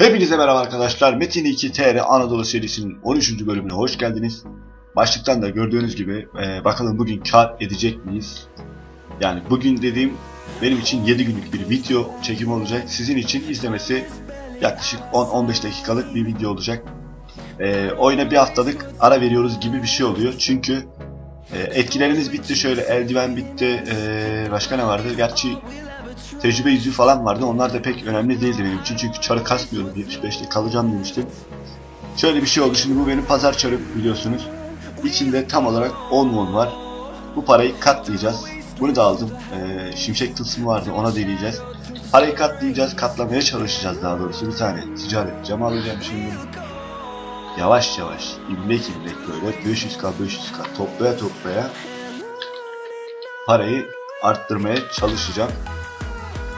Hepinize merhaba arkadaşlar. Metin 2 TR Anadolu serisinin 13. bölümüne hoş geldiniz. Başlıktan da gördüğünüz gibi e, bakalım bugün kar edecek miyiz? Yani bugün dediğim benim için 7 günlük bir video çekimi olacak. Sizin için izlemesi yaklaşık 10-15 dakikalık bir video olacak. E, oyuna bir haftalık ara veriyoruz gibi bir şey oluyor. Çünkü e, etkilerimiz bitti. Şöyle eldiven bitti. E, başka ne vardı? Gerçi tecrübe yüzüğü falan vardı. Onlar da pek önemli değildi benim için. Çünkü çarı kasmıyordum. 75'te kalacağım demiştim. Şöyle bir şey oldu. Şimdi bu benim pazar çarı biliyorsunuz. İçinde tam olarak 10 won var. Bu parayı katlayacağız. Bunu da aldım. Ee, şimşek tılsımı vardı. Ona deneyeceğiz. Parayı katlayacağız. Katlamaya çalışacağız daha doğrusu. Bir tane ticaret cam alacağım şimdi. Yavaş yavaş. İmlek imlek böyle. 500k 500k toplaya toplaya parayı arttırmaya çalışacağım.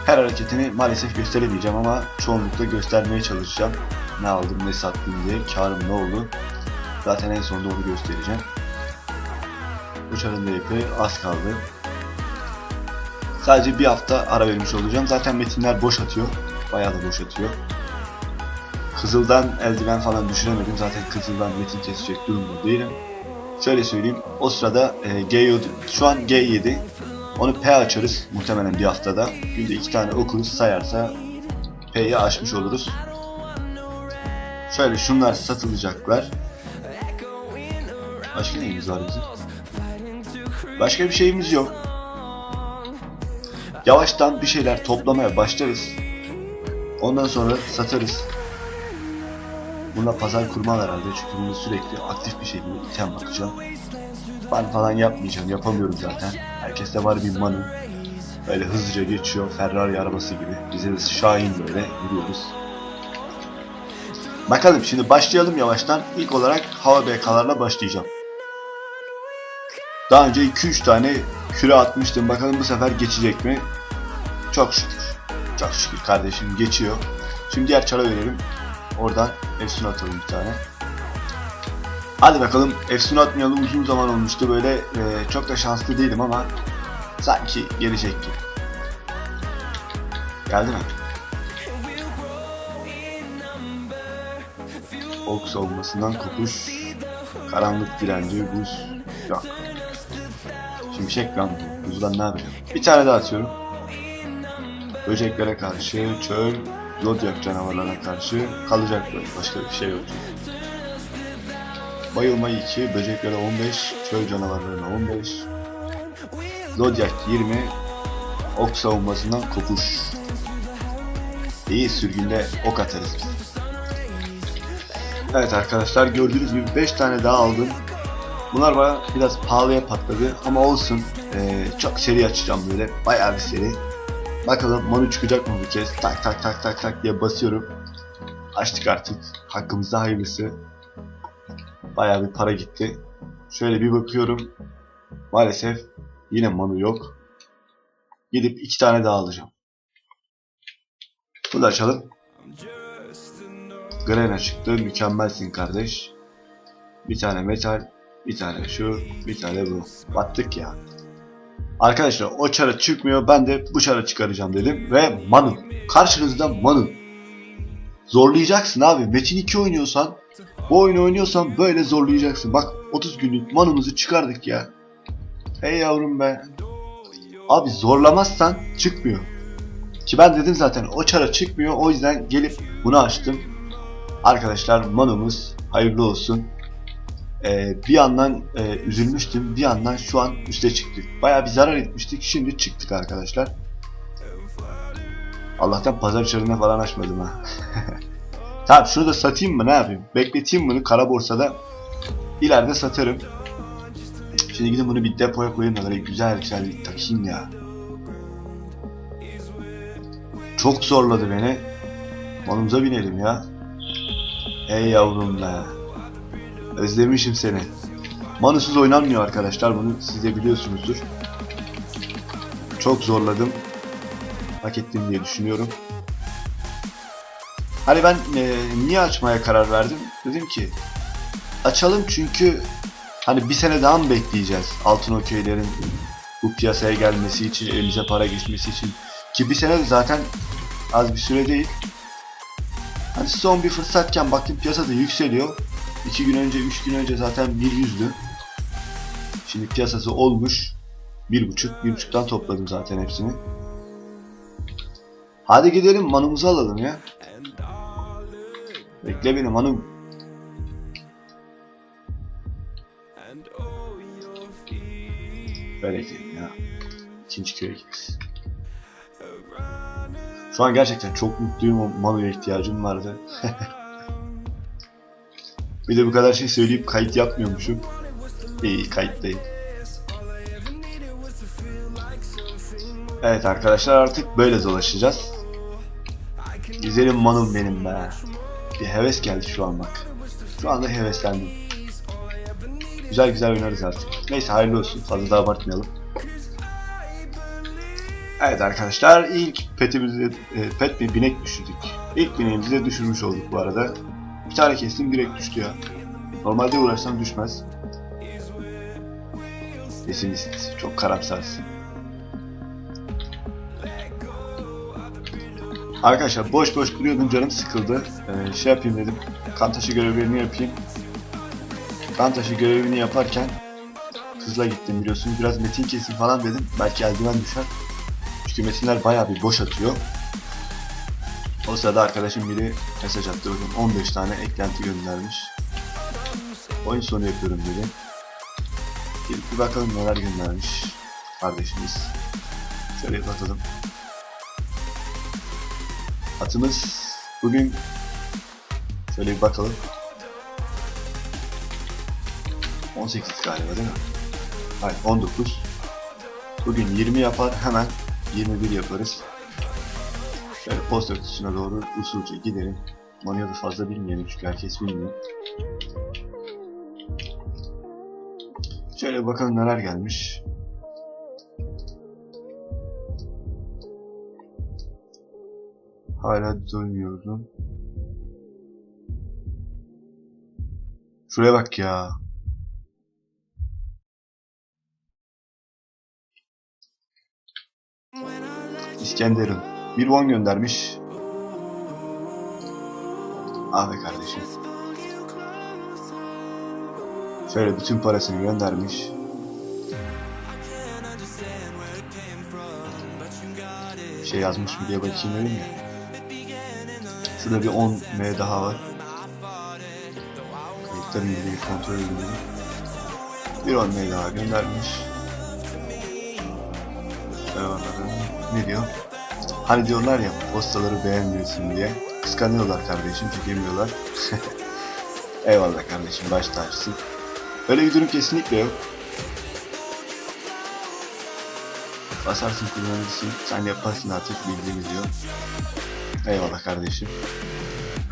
Her hareketini maalesef gösteremeyeceğim ama çoğunlukla göstermeye çalışacağım. Ne aldım ne sattım diye, karım ne oldu. Zaten en sonunda onu göstereceğim. Uçarın da yapı az kaldı. Sadece bir hafta ara vermiş olacağım. Zaten metinler boş atıyor. Bayağı da boş atıyor. Kızıldan eldiven falan düşüremedim. Zaten kızıldan metin kesecek durumda değilim. Şöyle söyleyeyim. O sırada e, G7, şu an G7 onu P açarız muhtemelen bir haftada. Günde iki tane okuruz sayarsa P'yi aşmış oluruz. Şöyle şunlar satılacaklar. Başka neyimiz var bizim? Başka bir şeyimiz yok. Yavaştan bir şeyler toplamaya başlarız. Ondan sonra satarız. Buna pazar kurmam herhalde çünkü bunu sürekli aktif bir şekilde item bakacağım. Ben falan yapmayacağım, yapamıyorum zaten. Herkeste var bir manu. Böyle hızlıca geçiyor, Ferrari arabası gibi. Bize de Şahin böyle yürüyoruz. Bakalım şimdi başlayalım yavaştan. İlk olarak hava BK'larla başlayacağım. Daha önce 2-3 tane küre atmıştım. Bakalım bu sefer geçecek mi? Çok şükür. Çok şükür kardeşim geçiyor. Şimdi diğer çara verelim. Oradan Efsun atalım bir tane. Hadi bakalım Efsun atmayalı uzun zaman olmuştu böyle e, çok da şanslı değilim ama sanki gelecek gibi. Geldi mi? Ok olmasından kopuş, karanlık direnci, buz, yok. Şimşek lan bu. Buzdan ne yapacağım? Bir tane daha atıyorum. Böceklere karşı, çöl, zodyak canavarlarına karşı kalacak böyle. Başka bir şey yok. Bayılma 2, böceklere 15, çöl canavarlarına 15, Zodyak 20, ok savunmasından kopuş. İyi sürgünde ok atarız. Evet arkadaşlar gördüğünüz gibi 5 tane daha aldım. Bunlar bana biraz pahalıya patladı ama olsun. Ee, çok seri açacağım böyle. Bayağı bir seri. Bakalım manu çıkacak mı bu kez? Tak tak tak tak tak diye basıyorum. Açtık artık. Hakkımızda hayırlısı. Bayağı bir para gitti. Şöyle bir bakıyorum. Maalesef yine manu yok. Gidip iki tane daha alacağım. Bunu da açalım. Grena çıktı. Mükemmelsin kardeş. Bir tane metal. Bir tane şu. Bir tane bu. Battık ya. Arkadaşlar o çara çıkmıyor. Ben de bu çara çıkaracağım dedim. Ve Manu. Karşınızda Manu. Zorlayacaksın abi. Metin 2 oynuyorsan bu oyunu oynuyorsan böyle zorlayacaksın. Bak 30 günlük manumuzu çıkardık ya. Hey yavrum be. Abi zorlamazsan çıkmıyor. Ki ben dedim zaten o çara çıkmıyor. O yüzden gelip bunu açtım. Arkadaşlar manumuz hayırlı olsun. Ee, bir yandan e, üzülmüştüm. Bir yandan şu an üste çıktık. Baya bir zarar etmiştik. Şimdi çıktık arkadaşlar. Allah'tan pazar çarına falan açmadım ha. Tamam şunu da satayım mı ne yapayım? Bekleteyim bunu kara borsada. İleride satarım. Şimdi gidin bunu bir depoya koyayım da böyle güzel güzel bir takayım ya. Çok zorladı beni. Malımıza binelim ya. Ey yavrum be. Özlemişim seni. Manusuz oynanmıyor arkadaşlar bunu siz de biliyorsunuzdur. Çok zorladım. Hak ettim diye düşünüyorum. Hani ben e, niye açmaya karar verdim? Dedim ki açalım çünkü hani bir sene daha mı bekleyeceğiz altın okeylerin bu piyasaya gelmesi için, elimize para geçmesi için. Ki bir sene zaten az bir süre değil. Hani son bir fırsatken baktım piyasada yükseliyor. 2 gün önce, 3 gün önce zaten bir yüzdü. Şimdi piyasası olmuş. Bir buçuk, bir buçuktan topladım zaten hepsini. Hadi gidelim manumuzu alalım ya. Bekle beni manum. Böyle gidelim ya. İkinci köye gideriz. Şu an gerçekten çok mutluyum. Manu'ya ihtiyacım vardı. bir de bu kadar şey söyleyip kayıt yapmıyormuşum. İyi kayıttayım. Evet arkadaşlar artık böyle dolaşacağız. Güzelim manum benim be. Bir heves geldi şu an bak. Şu anda heveslendim. Güzel güzel oynarız artık. Neyse hayırlı olsun. Fazla da abartmayalım. Evet arkadaşlar ilk petimizi e, pet bir binek düşürdük. İlk bineğimizi de düşürmüş olduk bu arada. Bir tane kestim direkt düştü ya. Normalde uğraşsam düşmez. Pesimist. Çok karamsarsın. Arkadaşlar boş boş duruyordum canım sıkıldı. Ee, şey yapayım dedim. Kan taşı görevlerini yapayım. Kan taşı görevini yaparken hızla gittim biliyorsunuz. Biraz metin kesin falan dedim. Belki eldiven düşer. Çünkü metinler bayağı bir boş atıyor. O sırada arkadaşım biri mesaj attı. Bakın 15 tane eklenti göndermiş. Oyun sonu yapıyorum dedi. Gelip bir bakalım neler göndermiş kardeşimiz. Şöyle bir bakalım. Atımız bugün şöyle bir bakalım. 18 galiba değil mi? Hayır 19. Bugün 20 yapar hemen 21 yaparız. Şöyle posta kutusuna doğru usulca gidelim. Manuya da fazla bilmeyelim çünkü herkes bilmiyor. Şöyle bakalım neler gelmiş. Hala duymuyorum. Şuraya bak ya. İskenderun. Bir won göndermiş. Ah be kardeşim. Şöyle bütün parasını göndermiş. Şey yazmış mı diye bakayım dedim ya. Şurada bir 10 M daha var. Kayıtların ilgili kontrol edelim. Bir 10 M daha göndermiş. Eyvallah. Ne diyor? Hani diyorlar ya postaları beğenmiyorsun diye. Kıskanıyorlar kardeşim, çekemiyorlar. Eyvallah kardeşim, baş tacısın. Öyle bir durum kesinlikle yok. Basarsın kullanırsın, sen yaparsın artık bildiğimiz diyor. Eyvallah kardeşim.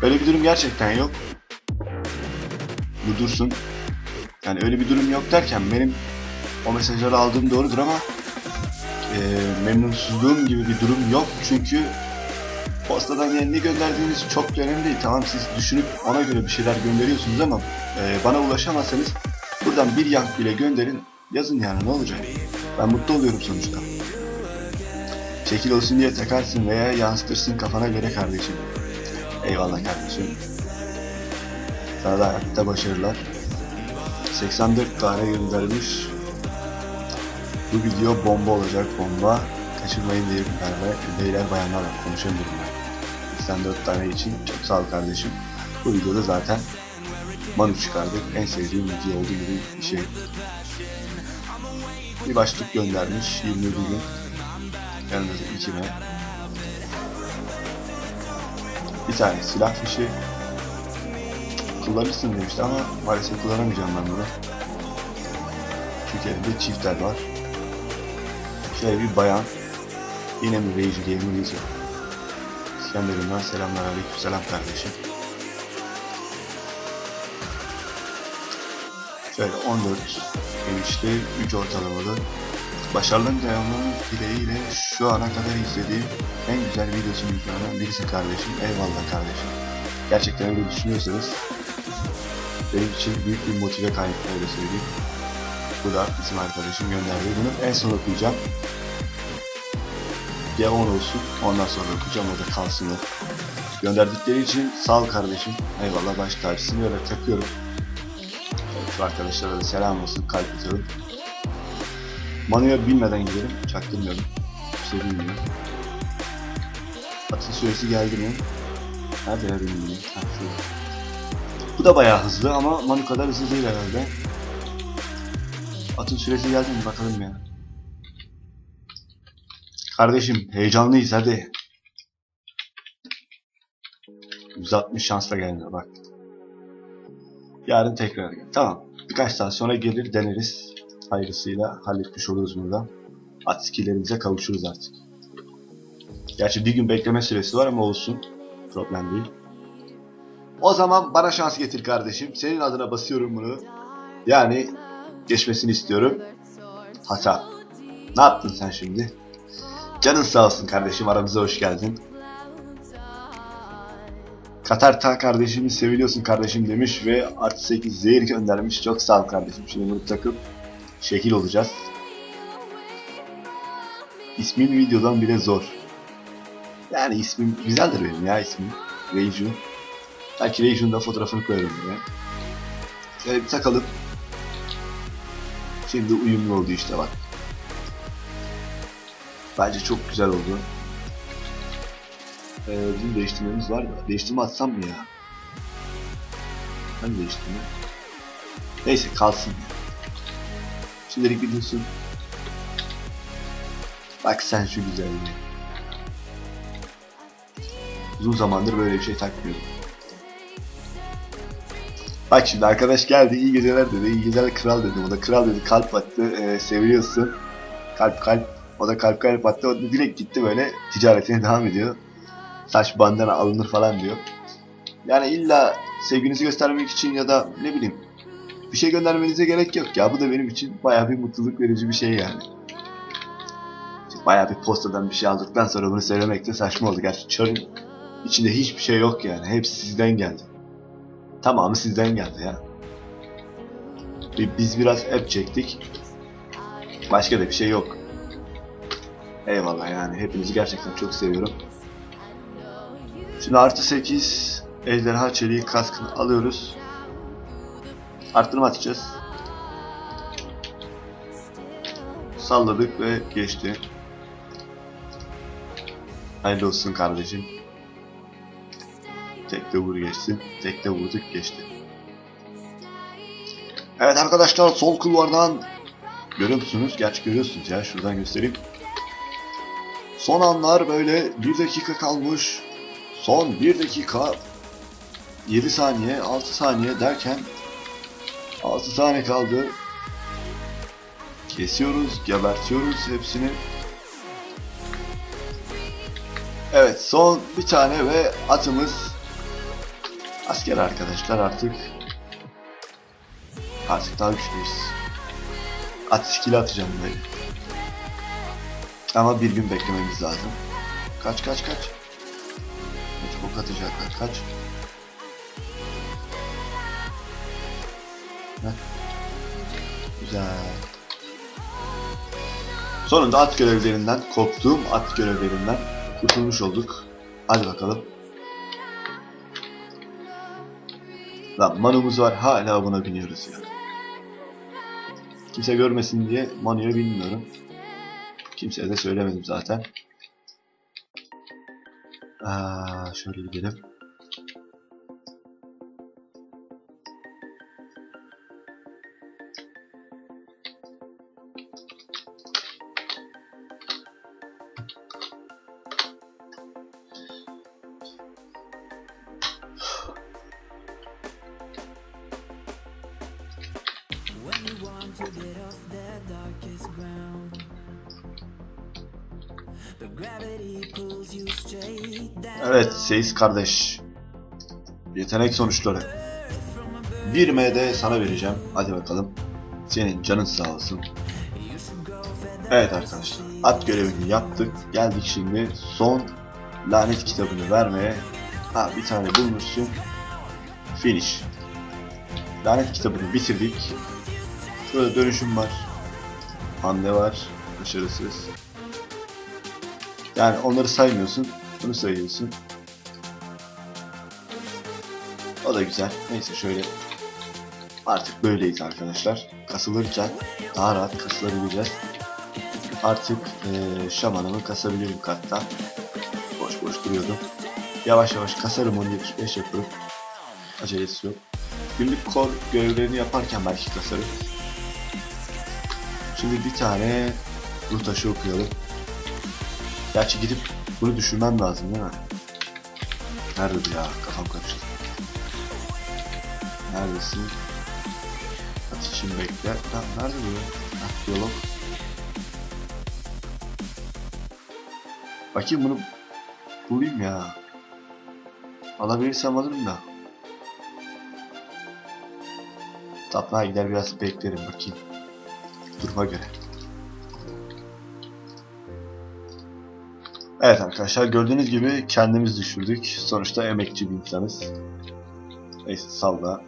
Öyle bir durum gerçekten yok. Bu dursun. Yani öyle bir durum yok derken benim o mesajları aldığım doğrudur ama e, memnunsuzluğum gibi bir durum yok. Çünkü postadan yani ne gönderdiğiniz çok önemli değil. Tamam siz düşünüp ona göre bir şeyler gönderiyorsunuz ama e, bana ulaşamazsanız buradan bir yank bile gönderin. Yazın yani ne olacak? Ben mutlu oluyorum sonuçta. Şekil olsun diye takarsın veya yansıtırsın kafana göre kardeşim. Eyvallah kardeşim. Sana da hayatta başarılar. 84 tane göndermiş. Bu video bomba olacak bomba. Kaçırmayın diye beraber beyler bayanlarla konuşamıyorum ben. 84 tane için çok sağ ol kardeşim. Bu videoda zaten Manu çıkardık. En sevdiğim video olduğu gibi bir şey. Bir başlık göndermiş 21 gün. Da ikime. Bir tane silah fişi. Kullanırsın demişti ama maalesef kullanamayacağım ben bunu. Çünkü elimde çiftler var. Şöyle bir bayan. Yine mi Rage Gamer User? İskenderun'dan selamlar aleyküm selam kardeşim. Şöyle 14 genişli 3 ortalamalı. Başarıların devamının dileğiyle şu ana kadar izlediğim en güzel video sunucularından birisi kardeşim. Eyvallah kardeşim. Gerçekten öyle düşünüyorsanız benim için büyük bir motive kaynağı öyle söyleyeyim. Bu da bizim arkadaşım gönderdi. Bunu en son okuyacağım. Ya 10 olsun. Ondan sonra okuyacağım. O da kalsın o. Gönderdikleri için sağ ol kardeşim. Eyvallah baş tacısını öyle takıyorum. Evet, arkadaşlara da selam olsun kalp atıyorum. Manuya bilmeden gidelim. Çaktırmıyorum. Bir şey bilmiyorum. Atın süresi geldi mi? Nerede ya bilmiyorum. Bu da bayağı hızlı ama Manu kadar hızlı değil herhalde. Atın süresi geldi mi bakalım ya. Kardeşim heyecanlıyız hadi. 160 şansla gelmiyor bak. Yarın tekrar gel. Tamam. Birkaç saat sonra gelir deneriz. Hayırlısıyla halletmiş oluruz bunu da. At skillerimize kavuşuruz artık. Gerçi bir gün bekleme süresi var ama olsun. Problem değil. O zaman bana şans getir kardeşim. Senin adına basıyorum bunu. Yani geçmesini istiyorum. Hasan. Ne yaptın sen şimdi? Canın sağ olsun kardeşim aramıza hoş geldin. Katar Ta kardeşimi seviliyorsun kardeşim demiş ve artı 8 zehir göndermiş. Çok sağ ol kardeşim. Şimdi bunu takıp şekil olacağız. İsmin videodan bile zor. Yani ismim güzeldir benim ya ismim. Reiju. Belki Reiju'nun da fotoğrafını koyarım buraya. Şöyle bir takalım. Şimdi uyumlu oldu işte bak. Bence çok güzel oldu. Ee, bizim değiştirmemiz var da. Değiştirme atsam mı ya? Ben değiştirme. Neyse kalsın. Şimdilik bir dursun. Bak sen şu güzelliğe. Uzun zamandır böyle bir şey takmıyorum. Bak şimdi arkadaş geldi iyi geceler dedi. İyi geceler kral dedi. O da kral dedi kalp attı. Ee, seviyorsun. Kalp kalp. O da kalp kalp attı. O da direkt gitti böyle ticaretine devam ediyor. Saç bandana alınır falan diyor. Yani illa sevginizi göstermek için ya da ne bileyim bir şey göndermenize gerek yok ya. Bu da benim için bayağı bir mutluluk verici bir şey yani. Bayağı bir postadan bir şey aldıktan sonra bunu söylemek de saçma oldu. Gerçi çarın içinde hiçbir şey yok yani. Hepsi sizden geldi. Tamamı sizden geldi ya. Bi- Biz biraz app çektik. Başka da bir şey yok. Eyvallah yani. Hepinizi gerçekten çok seviyorum. Şimdi artı 8 ejderha çeliği kaskını alıyoruz. Arttırma atacağız. Salladık ve geçti. Hayırlı olsun kardeşim. Tek de vur geçsin. Tek de vurduk geçti. Evet arkadaşlar sol kulvardan görüyor musunuz? Gerçi görüyorsunuz ya şuradan göstereyim. Son anlar böyle 1 dakika kalmış. Son 1 dakika 7 saniye 6 saniye derken 6 saniye kaldı. Kesiyoruz, gebertiyoruz hepsini. Evet son bir tane ve atımız asker arkadaşlar artık artık daha güçlüyüz. At skill atacağım böyle. Ama bir gün beklememiz lazım. Kaç kaç kaç. Kaç ok atacaklar kaç. Heh. Güzel. Sonunda at görevlerinden, korktuğum at görevlerinden kurtulmuş olduk. Hadi bakalım. Lan manumuz var hala buna biniyoruz ya. Kimse görmesin diye manuya binmiyorum. Kimseye de söylemedim zaten. Aa, şöyle gidelim. Evet Seyis kardeş. Yetenek sonuçları. 1 MD sana vereceğim. Hadi bakalım. Senin canın sağ olsun. Evet arkadaşlar. At görevini yaptık. Geldik şimdi son lanet kitabını vermeye. Ha bir tane bulmuşsun. Finish. Lanet kitabını bitirdik. Şurada dönüşüm var. Hamle var. Başarısız. Yani onları saymıyorsun. Bunu sayıyorsun. O da güzel. Neyse şöyle artık böyleyiz arkadaşlar. Kasılırken daha rahat kasılabileceğiz. Artık eee şamanımı kasabilirim katta. Boş boş duruyordum. Yavaş yavaş kasarım onu 75 yaparım. Acelesi yok. Günlük kor görevlerini yaparken belki kasarım. Şimdi bir tane ruh taşı okuyalım. Gerçi gidip bunu düşünmem lazım değil mi? Nerede ya? Kafam karıştı. Neredesin? At için bekle. Lan nerede bu? Hah, diyalog. Bakayım bunu bulayım ya. Alabilirsem alırım da. Tapınağa gider biraz beklerim bakayım. Duruma göre. Evet arkadaşlar gördüğünüz gibi kendimiz düşürdük. Sonuçta emekçi bir insanız. Neyse salla.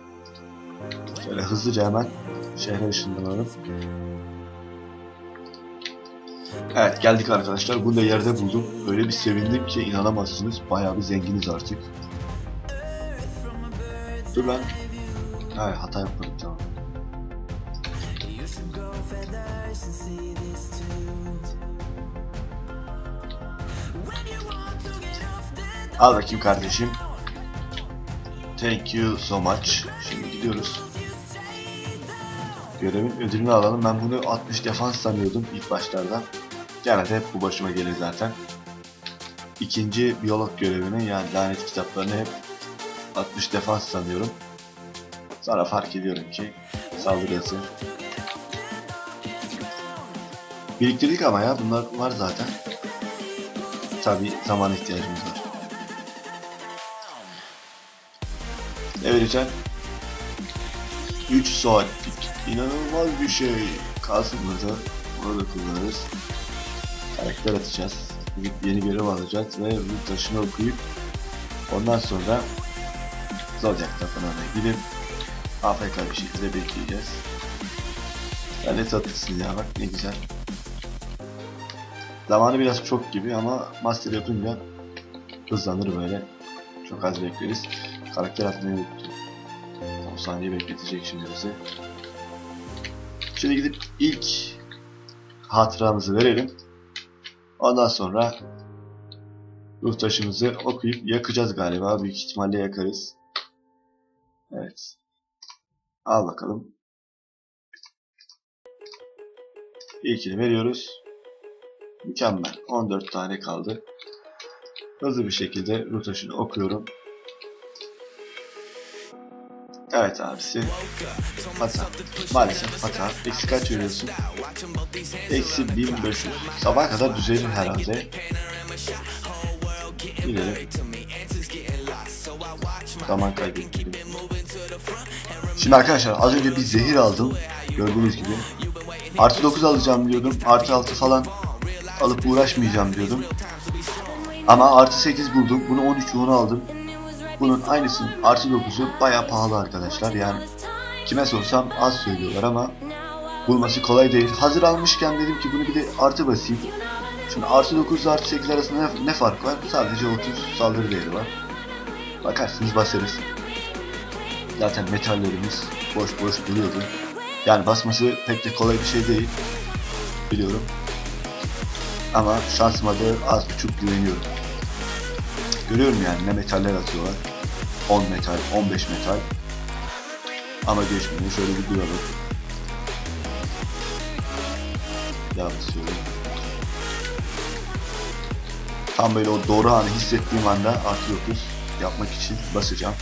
Şöyle hızlıca hemen şehre ışınlanalım. Evet geldik arkadaşlar. Bunu da yerde buldum. Öyle bir sevindim ki inanamazsınız. Bayağı bir zenginiz artık. Dur lan. Hayır hata yapmadım tamam. Al bakayım kardeşim. Thank you so much. Şimdi gidiyoruz. Görevin ödülünü alalım. Ben bunu 60 defans sanıyordum ilk başlarda. Genelde hep bu başıma gelir zaten. İkinci biyolog görevini yani lanet kitaplarını hep 60 defans sanıyorum. Sonra fark ediyorum ki saldırı yazı. Biriktirdik ama ya bunlar var zaten. Tabi zaman ihtiyacımız var. Ne vereceğim? 3 saatlik. İnanılmaz bir şey. Kalsın burada. Onu da kullanırız. Karakter atacağız. Gidip yeni görev alacağız ve bu taşını okuyup ondan sonra Zodiac tapınağına gidip AFK bir şekilde bekleyeceğiz. Ya ne tatlısın ya bak ne güzel. Zamanı biraz çok gibi ama master yapınca hızlanır böyle. Çok az bekleriz. Karakter atmayı unuttum. 10 saniye bekletecek şimdi bizi. Şimdi gidip ilk hatıramızı verelim. Ondan sonra ruh taşımızı okuyup yakacağız galiba. Büyük ihtimalle yakarız. Evet. Al bakalım. İlkini veriyoruz. Mükemmel. 14 tane kaldı. Hızlı bir şekilde taşını okuyorum. Evet abisi. Hata. Maalesef hata. Eksi kaç veriyorsun? Eksi 1500. Sabaha kadar düzelir herhalde. Gidelim. Zaman kaybettim. Şimdi arkadaşlar az önce bir zehir aldım. Gördüğünüz gibi. Artı 9 alacağım diyordum. Artı 6 falan alıp uğraşmayacağım diyordum. Ama artı 8 buldum. Bunu 13 yuğunu aldım. Bunun aynısının artı 9'u baya pahalı arkadaşlar. Yani kime sorsam az söylüyorlar ama bulması kolay değil. Hazır almışken dedim ki bunu bir de artı basayım. Şimdi artı 9 ile artı 8 arasında ne, ne fark var? Sadece 30 saldırı değeri var. Bakarsınız basarız. Zaten metallerimiz boş boş duruyordu. Yani basması pek de kolay bir şey değil. Biliyorum. Ama şansıma az buçuk güveniyorum. Görüyorum yani ne metaller atıyorlar. 10 metal, 15 metal. Ama geçmiyor. Şöyle bir duralım. Devam ediyorum. Tam böyle o doğru anı hissettiğim anda artı 9 yapmak için basacağım.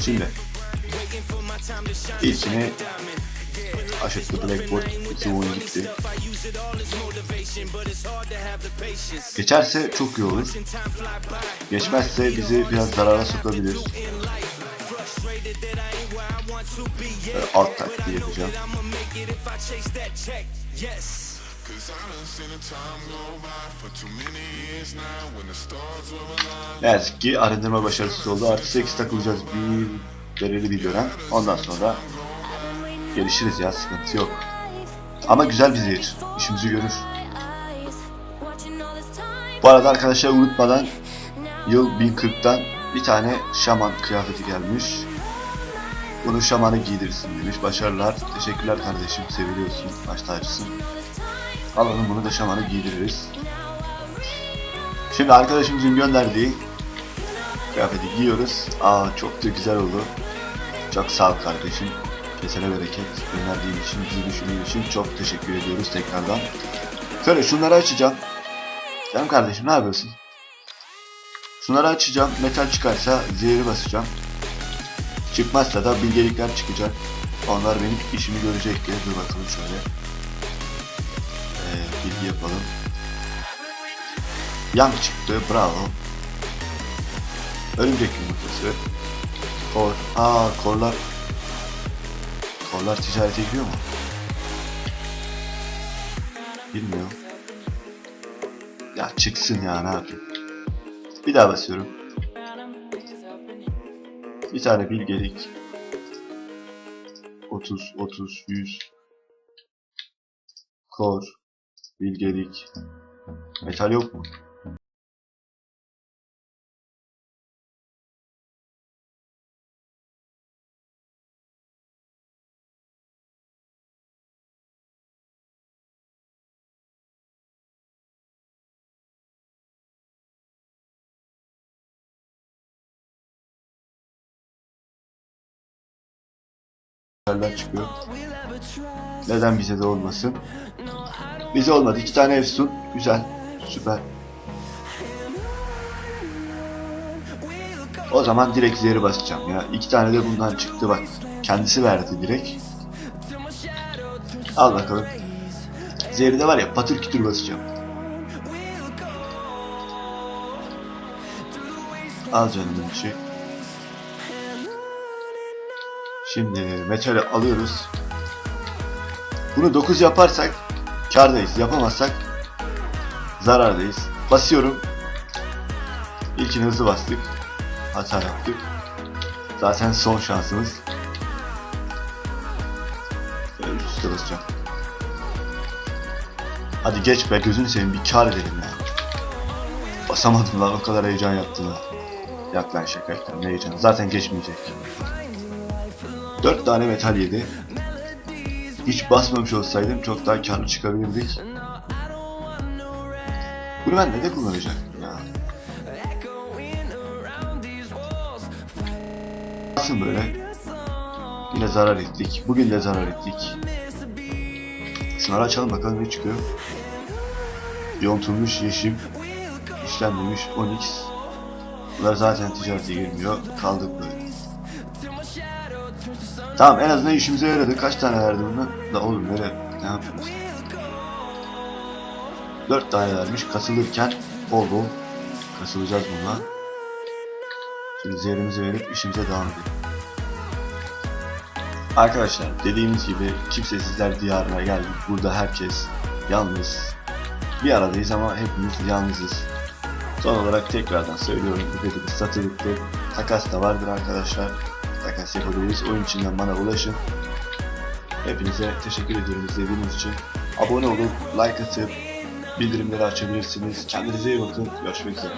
Şimdi ilkini aşırtlı Blackboard 2 oyun gitti. Geçerse çok iyi olur. Geçmezse bizi biraz zarara sokabilir. Böyle alt taktiği yapacağım. Ne yazık ki arındırma başarısız oldu. Artı 8 takılacağız bir belirli bir dönem. Ondan sonra gelişiriz ya sıkıntı yok. Ama güzel bir zehir. İşimizi görür. Bu arada arkadaşlar unutmadan yıl 1040'tan Bir tane şaman kıyafeti gelmiş. Bunu şamanı giydirirsin demiş. Başarılar. Teşekkürler kardeşim. Seviliyorsun. Baş tacısın. Alalım bunu da şamanı giydiririz. Şimdi arkadaşımızın gönderdiği kıyafeti giyiyoruz. Aa çok da güzel oldu. Çok sağ ol kardeşim. Kesene bereket. Gönderdiğin için, bizi düşündüğün için çok teşekkür ediyoruz tekrardan. Şöyle şunları açacağım. Canım kardeşim ne yapıyorsun? Şunları açacağım. Metal çıkarsa zehri basacağım. Çıkmazsa da bilgelikler çıkacak. Onlar benim işimi görecek diye. Dur bakalım şöyle. Ee, bilgi yapalım. Yang çıktı. Bravo. Örümcek yumurtası. Kor. Aa korlar. Korlar ticarete giriyor mu? Bilmiyorum. Ya çıksın ya ne yapayım. Bir daha basıyorum. Bir tane bilgelik. 30, 30, 100. Kor. Bilgelik. Metal yok mu? Metaller çıkıyor. Neden bize de olmasın? Bize olmadı. İki tane Efsun. Güzel. Süper. O zaman direkt zehri basacağım ya. İki tane de bundan çıktı bak. Kendisi verdi direkt. Al bakalım. Zehri de var ya patır kütür basacağım. Al canımın içi. Şimdi metali alıyoruz. Bunu 9 yaparsak kardayız. Yapamazsak zarardayız. Basıyorum. İlkini hızlı bastık. Hata yaptık. Zaten son şansımız. Böyle üst basacağım. Hadi geç be gözünü seveyim bir kar edelim ya. Basamadım lan o kadar heyecan yaptım lan. Yak lan şaka yaptım ne heyecanı. Zaten geçmeyecek. 4 tane metal yedi. Hiç basmamış olsaydım çok daha karlı çıkabilirdik. Bunu ben ne de kullanacaktım ya. Böyle? Yine zarar ettik. Bugün de zarar ettik. Şunları açalım bakalım ne çıkıyor. Yontulmuş yeşim. işlenmemiş onyx. Bunlar zaten ticarete girmiyor. Kaldık böyle. Tamam en azından işimize yaradı. Kaç tane verdi bunu? Da oğlum nereye? Ne yapıyorsun? 4 tane vermiş. Kasılırken bol bol kasılacağız bununla. Şimdi zehrimizi verip işimize devam edelim. Arkadaşlar dediğimiz gibi kimsesizler diyarına geldik. Burada herkes yalnız. Bir aradayız ama hepimiz yalnızız. Son olarak tekrardan söylüyorum. Ücretimiz satılıktır. Takas da vardır arkadaşlar. Takas yapabiliriz. Oyun içinden bana ulaşın. Hepinize teşekkür ediyorum izlediğiniz için. Abone olup like atıp bildirimleri açabilirsiniz. Kendinize iyi bakın. Görüşmek üzere.